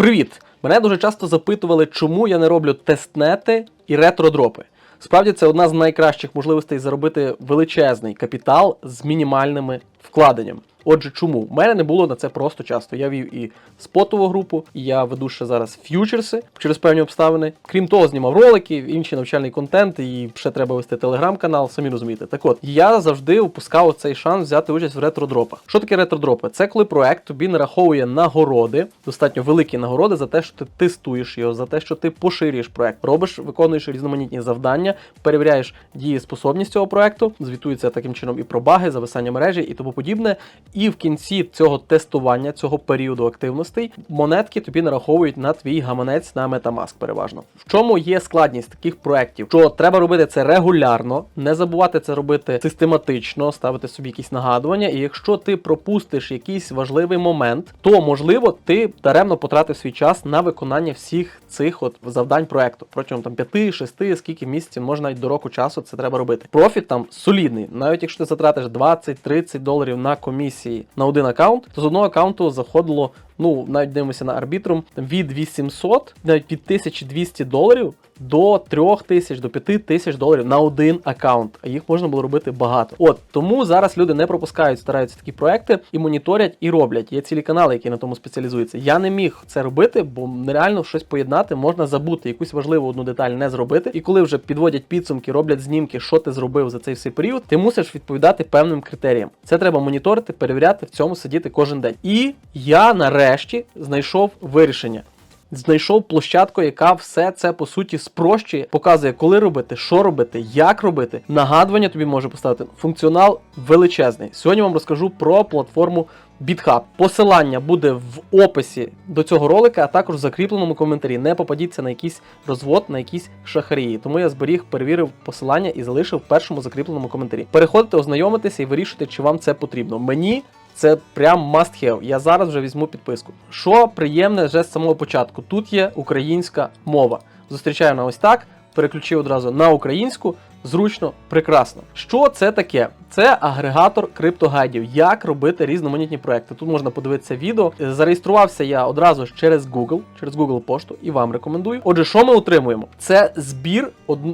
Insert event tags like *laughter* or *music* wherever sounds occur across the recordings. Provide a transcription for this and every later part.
Привіт! Мене дуже часто запитували, чому я не роблю тестнети і ретродропи. Справді, це одна з найкращих можливостей заробити величезний капітал з мінімальними вкладеннями. Отже, чому? У мене не було на це просто часто. Я вів і спотову групу, і я веду ще зараз ф'ючерси через певні обставини. Крім того, знімав ролики, інший навчальний контент, і ще треба вести телеграм-канал, самі розумієте. Так от, я завжди упускав цей шанс взяти участь в ретродропах. Що таке ретродропи? Це коли проект тобі нараховує нагороди, достатньо великі нагороди за те, що ти тестуєш його, за те, що ти поширюєш проект, робиш, виконуєш різноманітні завдання, перевіряєш дієспособність цього проекту, звітується таким чином і про баги, зависання мережі і тому подібне. І в кінці цього тестування, цього періоду активностей, монетки тобі нараховують на твій гаманець на Metamask переважно. В чому є складність таких проєктів? Що треба робити це регулярно, не забувати це робити систематично, ставити собі якісь нагадування. І якщо ти пропустиш якийсь важливий момент, то можливо ти даремно потратив свій час на виконання всіх цих от завдань проекту протягом там 5-6, скільки місяців, можна навіть до року часу це треба робити. Профіт там солідний, навіть якщо ти затратиш 20-30 доларів на комісії на один аккаунт, то з одного аккаунту заходило. Ну, навіть дивимося на арбітрум від 800, навіть від 1200 доларів до 3000, до 5000 доларів на один аккаунт. А їх можна було робити багато. От тому зараз люди не пропускають, стараються такі проекти і моніторять і роблять. Є цілі канали, які на тому спеціалізуються. Я не міг це робити, бо нереально щось поєднати, можна забути, якусь важливу одну деталь не зробити. І коли вже підводять підсумки, роблять знімки, що ти зробив за цей всей період, ти мусиш відповідати певним критеріям. Це треба моніторити, перевіряти, в цьому сидіти кожен день. І я нарешті знайшов вирішення. Знайшов площадку, яка все це по суті спрощує, показує, коли робити, що робити, як робити. Нагадування тобі може поставити. Функціонал величезний. Сьогодні вам розкажу про платформу BitHub. Посилання буде в описі до цього ролика, а також в закріпленому коментарі. Не попадіться на якийсь розвод, на якісь шахарії. Тому я зберіг, перевірив посилання і залишив в першому закріпленому коментарі. Переходьте, ознайомитися і вирішуйте, чи вам це потрібно. Мені це прям must have. Я зараз вже візьму підписку. Що приємне вже з самого початку? Тут є українська мова. Зустрічаю на ось так. Переключив одразу на українську. Зручно, прекрасно. Що це таке? Це агрегатор криптогайдів. Як робити різноманітні проекти. Тут можна подивитися відео. Зареєструвався я одразу ж через Google, через Google пошту і вам рекомендую. Отже, що ми отримуємо? Це збір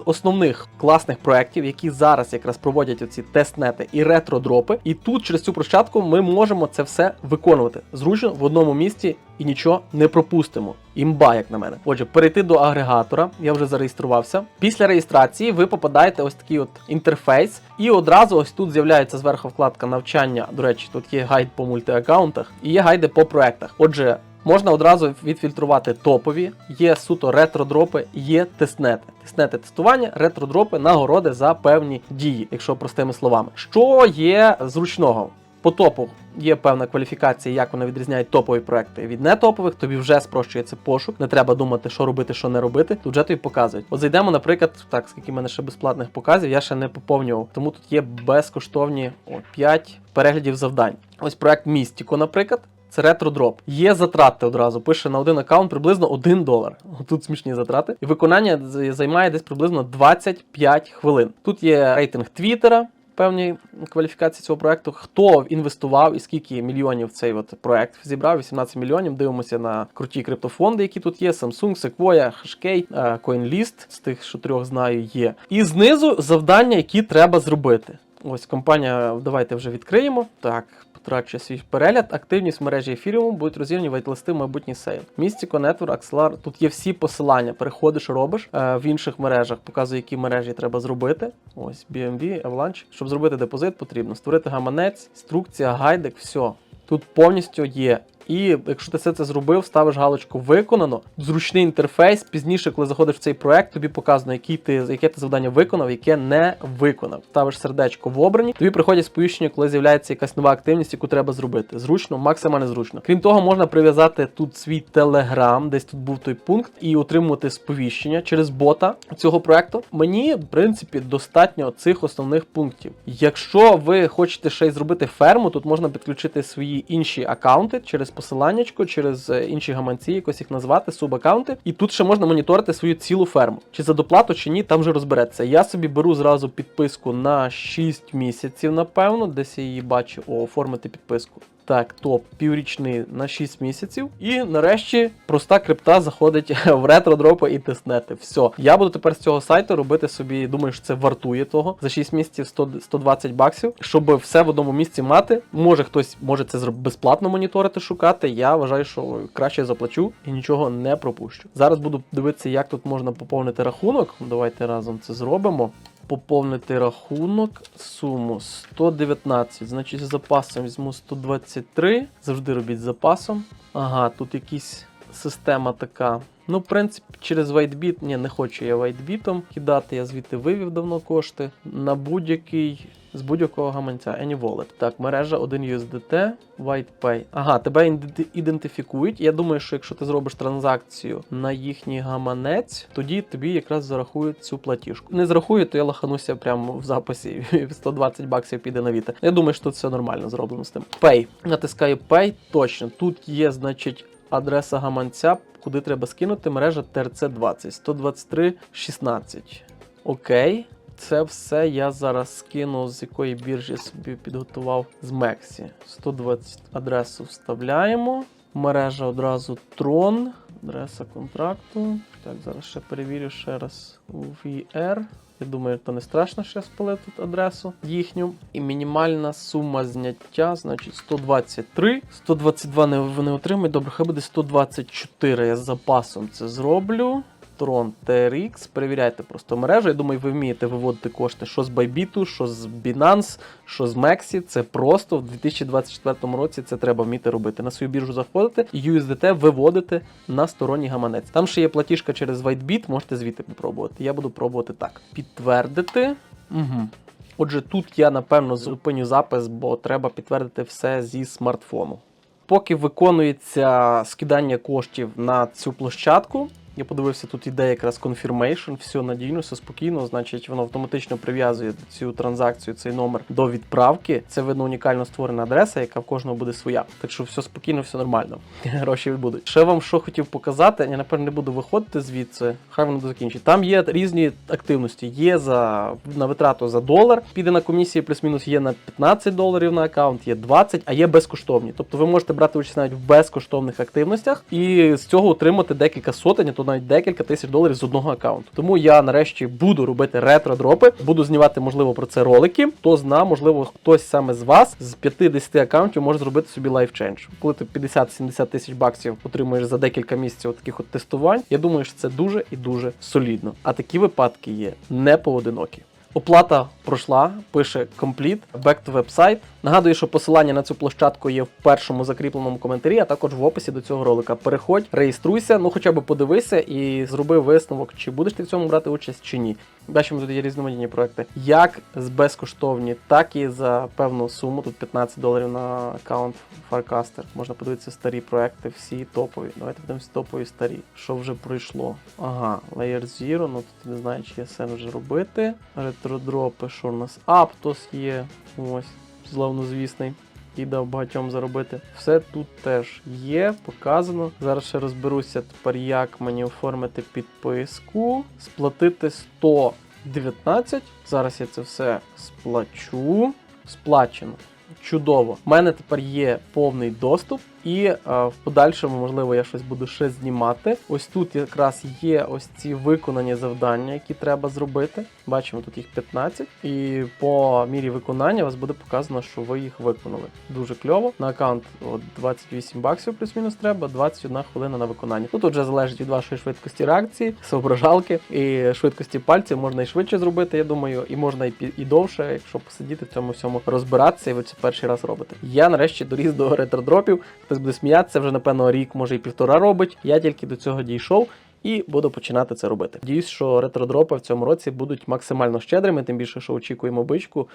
основних класних проєктів, які зараз якраз проводять оці тестнети і ретродропи. І тут через цю площадку ми можемо це все виконувати зручно в одному місці і нічого не пропустимо. Імба, як на мене. Отже, перейти до агрегатора. Я вже зареєструвався. Після реєстрації ви попадаєте ось такий от інтерфейс, і одразу ось тут з'являється зверху вкладка навчання. До речі, тут є гайд по мультиаккаунтах і є гайди по проектах. Отже. Можна одразу відфільтрувати топові, є суто ретродропи, є тестнети. Тестнети тестування, ретродропи, нагороди за певні дії, якщо простими словами. Що є зручного? По топу є певна кваліфікація, як вона відрізняє топові проекти від нетопових, тобі вже спрощується пошук. Не треба думати, що робити, що не робити. Тут вже тобі показують. От зайдемо, наприклад, так, скільки в мене ще безплатних показів, я ще не поповнював. Тому тут є безкоштовні о, 5 переглядів завдань. Ось проект Містіко, наприклад. Це ретродроп. Є затрати одразу. Пише на один аккаунт приблизно 1 долар. Тут смішні затрати. І виконання займає десь приблизно 25 хвилин. Тут є рейтинг Твіттера, певні кваліфікації цього проекту. Хто інвестував і скільки мільйонів цей от проект зібрав? 18 мільйонів. Дивимося на круті криптофонди, які тут є: Samsung, Sequoia, Hashkey, е, CoinList, з тих, що трьох знаю, є. І знизу завдання, які треба зробити. Ось компанія, давайте вже відкриємо. Так, потрачу свій перегляд. Активність в мережі ефіріум будуть розірвані вайт-листи в майбутній сейл. Містіко, Network, Axelar. Тут є всі посилання. Переходиш, робиш е, в інших мережах, показує, які мережі треба зробити. Ось BMV, Avalanche. Щоб зробити депозит, потрібно створити гаманець, інструкція, гайдик, все. Тут повністю є. І якщо ти все це зробив, ставиш галочку виконано, зручний інтерфейс. Пізніше, коли заходиш в цей проект, тобі показано, який ти, яке ти завдання виконав, яке не виконав. Ставиш сердечко в обрані, тобі приходять сповіщення, коли з'являється якась нова активність, яку треба зробити. Зручно, максимально зручно. Крім того, можна прив'язати тут свій телеграм, десь тут був той пункт, і отримувати сповіщення через бота цього проекту. Мені, в принципі, достатньо цих основних пунктів. Якщо ви хочете ще й зробити ферму, тут можна підключити свої інші аккаунти через посиланнячко, через е, інші гаманці, якось їх назвати, субаккаунти. І тут ще можна моніторити свою цілу ферму. Чи за доплату, чи ні, там вже розбереться. Я собі беру зразу підписку на 6 місяців, напевно, десь я її бачу. Оформити підписку. Так, топ піврічний на 6 місяців. І нарешті проста крипта заходить *laughs* в ретро-дропи і тестнети. Все. Я буду тепер з цього сайту робити собі, думаю, що це вартує того. За 6 місяців 100, 120 баксів, щоб все в одному місці мати. Може хтось може це безплатно моніторити, шукати. Я вважаю, що краще заплачу і нічого не пропущу. Зараз буду дивитися, як тут можна поповнити рахунок. Давайте разом це зробимо. Поповнити рахунок, суму 119. Значить, з запасом візьму 123. Завжди робіть з запасом. Ага, тут якісь система така. Ну, в принципі, через WhiteBit, ні, не хочу я WhiteBit кидати, я звідти вивів давно кошти. На будь-який. З будь-якого гаманця, AnyWallet. Так, мережа 1 USDT, WhitePay. Ага, тебе ідентифікують. Я думаю, що якщо ти зробиш транзакцію на їхній гаманець, тоді тобі якраз зарахують цю платіжку. Не зарахують, то я лахануся прямо в записі. *laughs* 120 баксів піде на вітер. Я думаю, що тут все нормально зроблено з тим. Pay. Натискаю Pay. Точно. Тут є, значить, адреса гаманця, куди треба скинути мережа TRC20 123 16. Окей. Це все я зараз скину, з якої біржі собі підготував з Мексі. 120 адресу вставляємо. Мережа одразу Tron. Адреса контракту. Так, зараз ще перевірю ще раз VR. Я думаю, то не страшно ще спалити тут адресу їхню. І мінімальна сума зняття, значить 123. 122 не, вони отримають. Добре, хай буде 124. Я з запасом це зроблю. Tron TRX, перевіряйте просто мережу. Я думаю, ви вмієте виводити кошти що з Bybit, що з Binance, що з Mexi. Це просто в 2024 році це треба вміти робити. На свою біржу заходите і USDT виводите на сторонній гаманець. Там ще є платіжка через WhiteBit, можете звідти попробувати. Я буду пробувати так. Підтвердити. Угу. Отже, тут я напевно зупиню запис, бо треба підтвердити все зі смартфону. Поки виконується скидання коштів на цю площадку, я подивився, тут іде якраз confirmation, все надійно, все спокійно. Значить, воно автоматично прив'язує цю транзакцію, цей номер до відправки. Це видно унікально створена адреса, яка в кожного буде своя. Так що все спокійно, все нормально. *laughs* Гроші будуть. Ще вам що хотів показати, я напевно не буду виходити звідси. Хай воно закінчить. Там є різні активності. Є за на витрату за долар, піде на комісії, плюс-мінус є на 15 доларів на аккаунт, є 20, а є безкоштовні. Тобто ви можете брати участь навіть в безкоштовних активностях і з цього отримати декілька сотень, то навіть декілька тисяч доларів з одного аккаунту. Тому я нарешті буду робити ретро-дропи, буду знімати, можливо, про це ролики. Хто зна, можливо, хтось саме з вас з 50 аккаунтів може зробити собі лайфчендж. Коли ти 50-70 тисяч баксів отримуєш за декілька місяців таких от тестувань, я думаю, що це дуже і дуже солідно. А такі випадки є не поодинокі. Оплата пройшла, пише Complete, back to website. Нагадую, що посилання на цю площадку є в першому закріпленому коментарі, а також в описі до цього ролика. Переходь, реєструйся, ну хоча б подивися і зроби висновок, чи будеш ти в цьому брати участь чи ні. Бачимо, тут є різноманітні проекти. Як з безкоштовні, так і за певну суму. Тут 15 доларів на аккаунт Farcaster. Можна подивитися старі проекти, всі топові. Давайте подивимося топові старі. Що вже пройшло? Ага, Layer Zero, ну тут не знаю, чи є сенс вже робити. Ретродропи, що у нас? Aptos є. Ось, славнозвісний. І дав багатьом заробити. Все тут теж є, показано. Зараз ще розберуся тепер, як мені оформити підписку. Сплатити 119. Зараз я це все сплачу. Сплачено. Чудово. У мене тепер є повний доступ, і е, в подальшому, можливо, я щось буду ще знімати. Ось тут якраз є ось ці виконані завдання, які треба зробити. Бачимо, тут їх 15. І по мірі виконання вас буде показано, що ви їх виконали. Дуже кльово. На аккаунт от, 28 баксів плюс-мінус треба, 21 хвилина на виконання. Тут вже залежить від вашої швидкості реакції, соображалки і швидкості пальців. Можна і швидше зробити, я думаю, і можна і, і довше, якщо посидіти в цьому всьому розбиратися, і ви це перший раз робите. Я нарешті доріс до ретродропів. Хтось буде сміятися, вже напевно рік, може і півтора робить. Я тільки до цього дійшов. І буду починати це робити. Надіюсь, що ретродропи в цьому році будуть максимально щедрими, тим більше, що очікуємо бичку.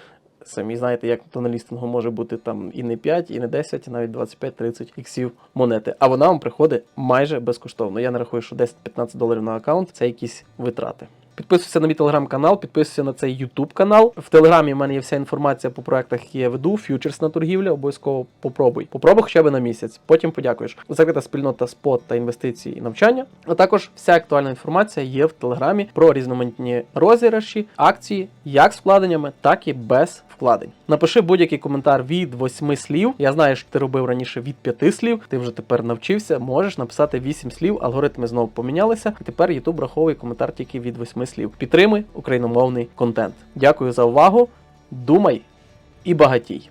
Самі знаєте, як на лістингу може бути там і не 5, і не 10, і навіть 25-30 іксів монети. А вона вам приходить майже безкоштовно. Я не рахую, що 10-15 доларів на аккаунт це якісь витрати. Підписуйся на мій телеграм-канал, підписуйся на цей Ютуб канал. В телеграмі в мене є вся інформація по проектах, які я веду. Фьючерс на торгівлі, обов'язково попробуй. Попробуй хоча б на місяць, потім подякуєш. Закрита спільнота спот та інвестиції і навчання. А також вся актуальна інформація є в телеграмі про різноманітні розіграші, акції, як з вкладеннями, так і без вкладень. Напиши будь-який коментар від восьми слів. Я знаю, що ти робив раніше від п'яти слів. Ти вже тепер навчився. Можеш написати вісім слів. Алгоритми знову помінялися. І тепер YouTube враховує коментар тільки від восьми слів. Підтримуй україномовний контент. Дякую за увагу. Думай і багатій.